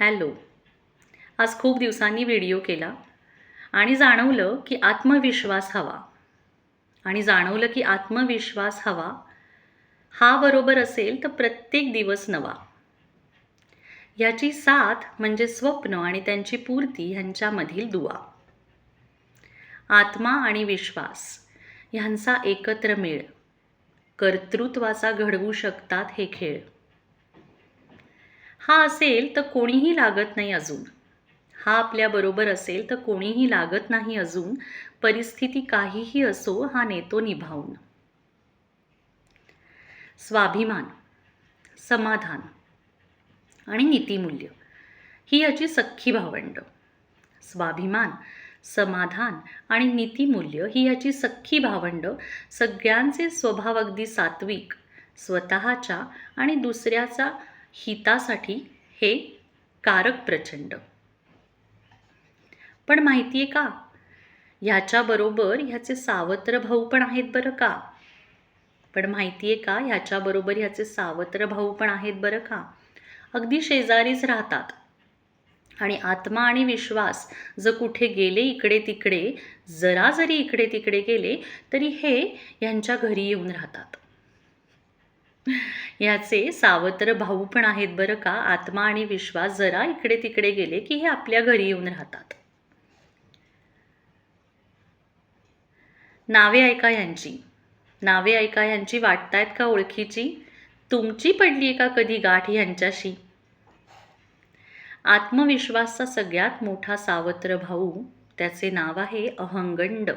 Hello. आज खूप दिवसांनी व्हिडिओ केला आणि जाणवलं की आत्मविश्वास हवा. आणि जाणवलं की आत्मविश्वास हवा हा बरोबर असेल तर प्रत्येक दिवस नवा. याची साथ म्हणजे स्वप्न आणि त्यांची पूर्ती ह्यांच्यामधील दुवा. आत्मा आणि विश्वास ह्यांचा एकत्र मेळ. कर्तृत्वाचा घडवू शकतात हे खेळ. हा असेल तर कोणीही लागत नाही अजून. हा आपल्याबरोबर असेल तर कोणीही लागत नाही अजून. परिस्थिती काहीही असो हा नेतो निभावून. स्वाभिमान समाधान आणि नीतिमूल्य ही याची सख्खी भावंड. स्वाभिमान समाधान आणि नीतिमूल्य ही याची सख्खी भावंड सगळ्यांचे स्वभाव अगदी सात्विक स्वतःच्या आणि दुसऱ्याचा हितासाठी हे कारक प्रचंड. पण माहिती आहे का? ह्याच्याबरोबर ह्याचे सावत्र भाऊ पण आहेत बरं का? पण माहिती आहे का? ह्याच्याबरोबर ह्याचे सावत्र भाऊ पण आहेत बरं का? अगदी शेजारीच राहतात. आणि आत्मा आणि विश्वास जर कुठे गेले इकडे तिकडे जरा जरी इकडे तिकडे गेले तरी हे यांच्या घरी येऊन राहतात. याचे सावत्र भाऊ पण आहेत बरं का. आत्मा आणि विश्वास जरा इकडे तिकडे गेले की हे आपल्या घरी येऊन राहतात. नावे ऐका यांची. नावे ऐका यांची वाटतायत का ओळखीची? तुमची पडली आहे का कधी गाठ यांच्याशी? आत्मविश्वासचा सगळ्यात मोठा सावत्र भाऊ त्याचे नाव आहे अहंगंड.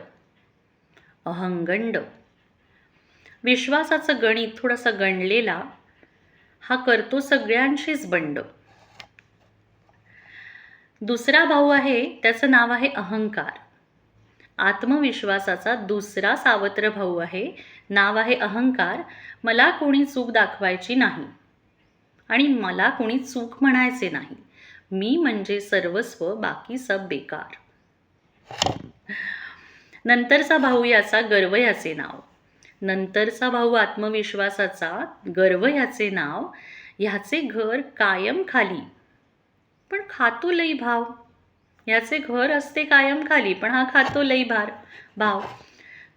अहंगंड. विश्वासाचं गणित थोडासा गणलेला हा करतो सगळ्यांशीच बंड. दुसरा भाऊ आहे त्याचं नाव आहे अहंकार. आत्मविश्वासाचा दुसरा सावत्र भाऊ आहे नाव आहे अहंकार. मला कोणी चूक दाखवायची नाही आणि मला कोणी चूक म्हणायचे नाही. मी म्हणजे सर्वस्व बाकी सब बेकार. नंतरचा भाऊ याचा गर्व याचे नाव. नंतरचा भाऊ आत्मविश्वासाचा गर्व ह्याचे नाव ह्याचे घर कायम खाली. पण खातो लई भाव. ह्याचे घर असते कायम खाली पण हा खातो लई भार भाव.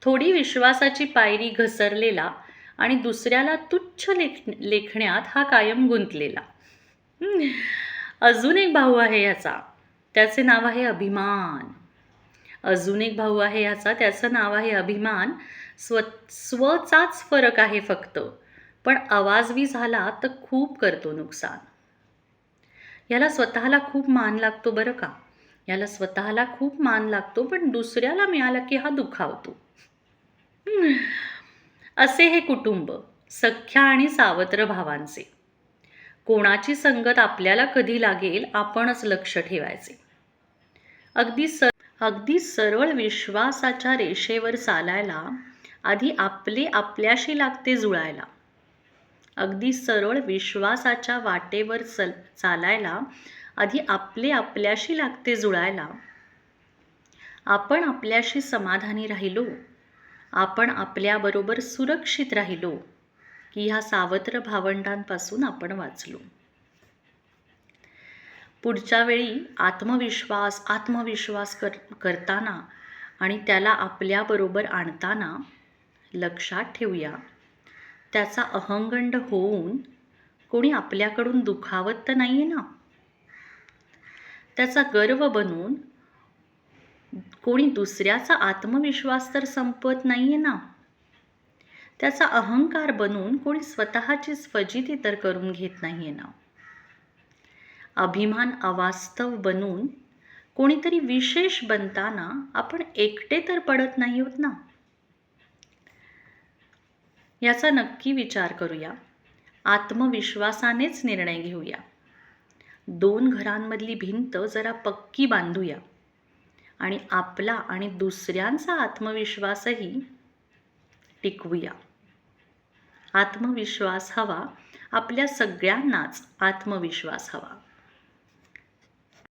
थोडी विश्वासाची पायरी घसरलेला आणि दुसऱ्याला तुच्छ लेख लेखण्यात हा कायम गुंतलेला. अजून एक भाऊ आहे याचा त्याचे नाव आहे अभिमान. अजून एक भाऊ आहे याचा त्याचं नाव आहे अभिमान. स्व स्वचाच फरक आहे फक्त. पण आवाजवी झाला तर खूप करतो नुकसान. याला स्वतःला खूप मान लागतो बरं का? याला स्वतःला खूप मान लागतो पण दुसऱ्याला मिळाला की हा दुखावतो. असे हे कुटुंब सख्या आणि सावत्र भावांचे. कोणाची संगत आपल्याला कधी लागेल आपणच लक्ष ठेवायचे. अगदी सर अगदी सरळ विश्वासाच्या रेषेवर चालायला आधी आपले आपल्याशी लागते जुळायला. अगदी सरळ विश्वासाच्या वाटेवर चल चालायला आधी आपले आपल्याशी लागते जुळायला. आपण आपल्याशी समाधानी राहिलो. आपण आपल्याबरोबर सुरक्षित राहिलो. की ह्या सावत्र भावंडांपासून आपण वाचलो. पुढच्या वेळी आत्मविश्वास आत्मविश्वास कर करताना आणि त्याला आपल्याबरोबर आणताना लक्षात ठेवूया. त्याचा अहंगंड होऊन कोणी आपल्याकडून दुखावत तर नाही आहे ना? त्याचा गर्व बनून कोणी दुसऱ्याचा आत्मविश्वास तर संपवत नाही आहे ना? त्याचा अहंकार बनून कोणी स्वतःचीच फजिती तर करून घेत नाही आहे ना? अभिमान अवास्तव बनून कोणीतरी विशेष बनताना आपण एकटे तर पडत नाही होत ना? याचा नक्की विचार करूया. आत्मविश्वासानेच निर्णय घेऊया. दोन घरांमधली भिंत जरा पक्की बांधूया. आणि आपला आणि दुसऱ्यांचा आत्मविश्वासही टिकवूया. आत्मविश्वास हवा आपल्या सगळ्यांनाच आत्मविश्वास हवा.